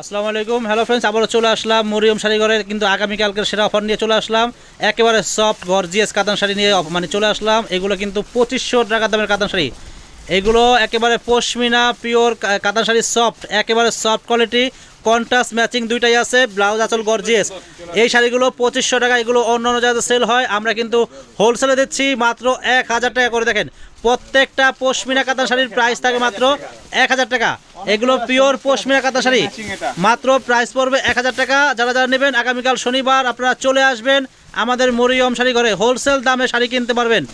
আসসালামু আলাইকুম। Hello friends আবারও চলে আসলাম মরিয়ম শাড়িঘরের কিন্তু আগামীকালকের সেরা অফার নিয়ে চলে আসলাম। একেবারে সফট গর্জিয়াস কাতান শাড়ি নিয়ে মানে চলে আসলাম। এগুলো কিন্তু পঁচিশশো টাকা দামের কাতান শাড়ি। এগুলো একেবারে পশমিনা, পিওর কাতান শাড়ি সফট একেবারে সফট কোয়ালিটি কন্ট্রাস্ট ম্যাচিং দুইটাই আছে ব্লাউজ আচল গর্জিয়াস এই শাড়িগুলো পঁচিশশো টাকা, এগুলো অন্য অন্য জায়গাতে সেল হয়। আমরা কিন্তু হোলসেলে দিচ্ছি মাত্র এক হাজার টাকা করে, দেখেন। প্রত্যেকটা পশমিনা কাতান শাড়ির প্রাইস থাকে মাত্র এক হাজার টাকা। এগুলো পিওর পশমিনা কাতান শাড়ি মাত্র প্রাইস পড়বে এক হাজার টাকা। যারা যারা নেবেন, আগামীকাল শনিবার আপনারা চলে আসবেন আমাদের মরিয়ম শাড়ি ঘরে হোলসেল দামে শাড়ি কিনতে পারবেন।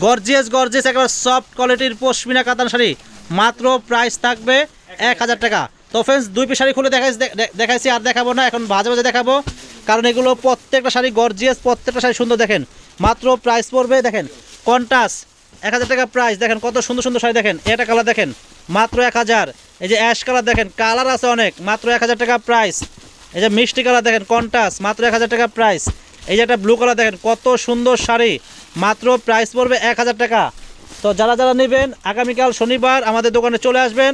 গর্জিয়াস গর্জিয়াস একেবারে সফট কোয়ালিটির পশমিনা কাতান শাড়ি। মাত্র প্রাইস থাকবে এক হাজার টাকা। তো ফ্রেন্ডস দুই পিস শাড়ি খুলে দেখাইছি, দে- দেখাইছি, আর দেখাবো না, এখন ভাজে ভাজে দেখাবো। কারণ এগুলো প্রত্যেকটা শাড়ি গর্জিয়াস প্রত্যেকটা শাড়ি সুন্দর, দেখেন। মাত্র প্রাইস পড়বে, দেখেন কন্টাস এক হাজার টাকা প্রাইস দেখেন, কত সুন্দর সুন্দর শাড়ি, দেখেন, এটা কালার দেখেন, মাত্র এক হাজার। এই যে অ্যাশ কালার দেখেন কালার আছে অনেক, মাত্র এক হাজার টাকা প্রাইস এই যে মিষ্টি কালার দেখেন কন্টাস মাত্র এক হাজার টাকা প্রাইস এই যে একটা ব্লু কালার দেখেন, কত সুন্দর শাড়ি। মাত্র প্রাইস পড়বে এক হাজার টাকা। তো যারা যারা নেবেন, আগামীকাল শনিবার আমাদের দোকানে চলে আসবেন।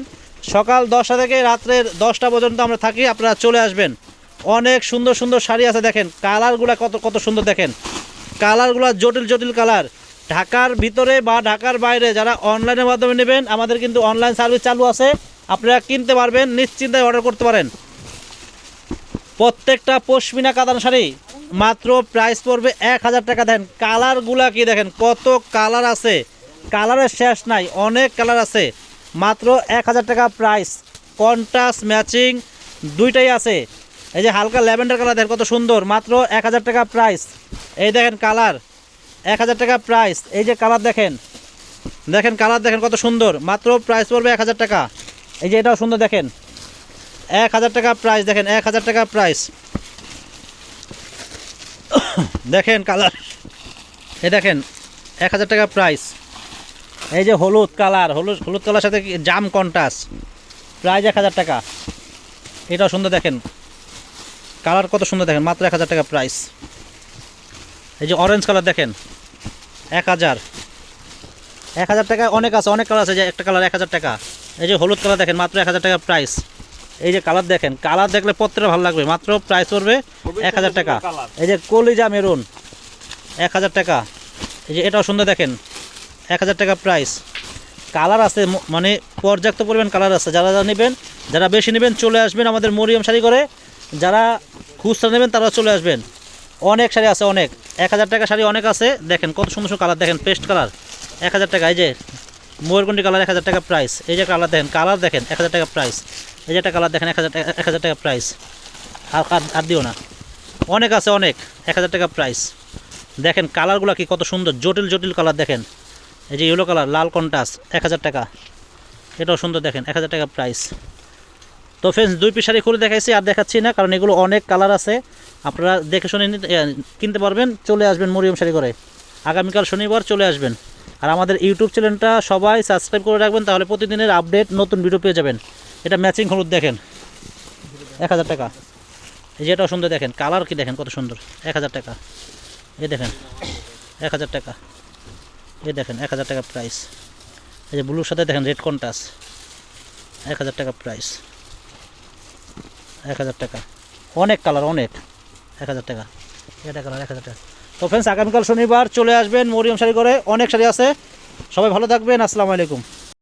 সকাল দশটা থেকে রাত্রের দশটা পর্যন্ত আমরা থাকি, আপনারা চলে আসবেন। অনেক সুন্দর সুন্দর শাড়ি আছে দেখেন, কালারগুলো কত কত সুন্দর দেখেন। কালারগুলো জটিল জটিল কালার। ঢাকার ভিতরে বা ঢাকার বাইরে যারা অনলাইনের মাধ্যমে নেবেন, আমাদের কিন্তু অনলাইন সার্ভিস চালু আছে। আপনারা কিনতে পারবেন নিশ্চিন্তায় অর্ডার করতে পারেন। প্রত্যেকটা পশমিনা কাতান শাড়ি। মাত্র প্রাইস পড়বে এক হাজার টাকা। দেন কালারগুলা কি দেখেন, কত কালার আছে। কালারের শেষ নাই, অনেক কালার আছে। মাত্র এক হাজার টাকা প্রাইস কন্ট্রাস্ট ম্যাচিং দুইটাই আছে। এই যে হালকা ল্যাভেন্ডার কালার দেখেন কত সুন্দর। মাত্র এক হাজার টাকা প্রাইস এই দেখেন কালার এক হাজার টাকা প্রাইস এই যে কালার দেখেন দেখেন কালার দেখেন কত সুন্দর। মাত্র প্রাইস পড়বে এক হাজার টাকা। এই যে এটাও সুন্দর দেখেন। এক হাজার টাকা প্রাইস দেখেন, এক হাজার টাকা প্রাইস দেখেন কালার। এই দেখেন, এক হাজার টাকা প্রাইস এই যে হলুদ কালার, হলুদ হলুদ কালার সাথে জাম কন্টাস প্রাইস এক হাজার টাকা। এটাও সুন্দর দেখেন। কালার কত সুন্দর দেখেন, মাত্র এক হাজার টাকা প্রাইস এই যে অরেঞ্জ কালার দেখেন, এক হাজার। এক হাজার টাকা অনেক আছে, অনেক কালার আছে, যে একটা কালার এক হাজার টাকা। এই যে হলুদ কালার দেখেন, মাত্র এক হাজার টাকা প্রাইস এই যে কালার দেখেন কালার দেখলে প্রত্যেকটা ভালো লাগবে। মাত্র প্রাইস পড়বে এক হাজার টাকা। এই যে কলিজা মেরুন এক হাজার টাকা। এই যে এটাও সুন্দর দেখেন এক হাজার টাকা প্রাইস কালার আছে মানে পর্যাপ্ত পরিমাণ কালার আছে। যারা যারা নেবেন যারা বেশি নেবেন চলে আসবেন আমাদের মরিয়ম শাড়ি করে যারা খুচরা নেবেন তারা চলে আসবেন। অনেক শাড়ি আছে অনেক। এক হাজার টাকা শাড়ি অনেক আছে। দেখেন কত সুন্দর সুন্দর কালার দেখেন পেস্ট কালার। এক হাজার টাকা এই যে ময়ূরকণ্ঠী কালার এক হাজার টাকা প্রাইস এই যে কালার দেখেন কালার দেখেন এক হাজার টাকা প্রাইস এই যে একটা কালার দেখেন, এক হাজার টাকা, এক হাজার টাকা প্রাইস আর আর- দিও না। অনেক আছে, অনেক। এক হাজার টাকা প্রাইস দেখেন কালারগুলো কি কত সুন্দর, জটিল জটিল কালার দেখেন। এই যে ইয়েলো কালার লাল কন্টাস এক হাজার টাকা। এটাও সুন্দর দেখেন, এক হাজার টাকা প্রাইস তো ফ্রেন্ডস দুই পিস শাড়ি খুলে দেখাইছি, আর দেখাচ্ছি না, কারণ এগুলো অনেক কালার আছে। আপনারা দেখে শুনে নিতে- কিনতে পারবেন, চলে আসবেন মরিয়ম শাড়ি করে আগামীকাল শনিবার চলে আসবেন। আর আমাদের ইউটিউব চ্যানেলটা সবাই সাবস্ক্রাইব করে রাখবেন, তাহলে প্রতিদিনের আপডেট নতুন ভিডিও পেয়ে যাবেন। এটা ম্যাচিং হলুদ দেখেন। এক হাজার টাকা। এই যে এটাও সুন্দর দেখেন। কালার কি দেখেন? কত সুন্দর। এক হাজার টাকা। এই দেখেন। এক হাজার টাকা। এই দেখেন, এক হাজার টাকা প্রাইস এই যে ব্লুর সাথে দেখেন রেড কন্টাস এক হাজার টাকা প্রাইস এক হাজার টাকা। অনেক কালার অনেক। এক হাজার টাকা। এটা কালার এক হাজার টাকা। তো ফ্রেন্ডস আগামীকাল শনিবার চলে আসবেন মরিয়ম শাড়ি করে অনেক শাড়ি আছে। সবাই ভালো থাকবেন। আসসালামু আলাইকুম।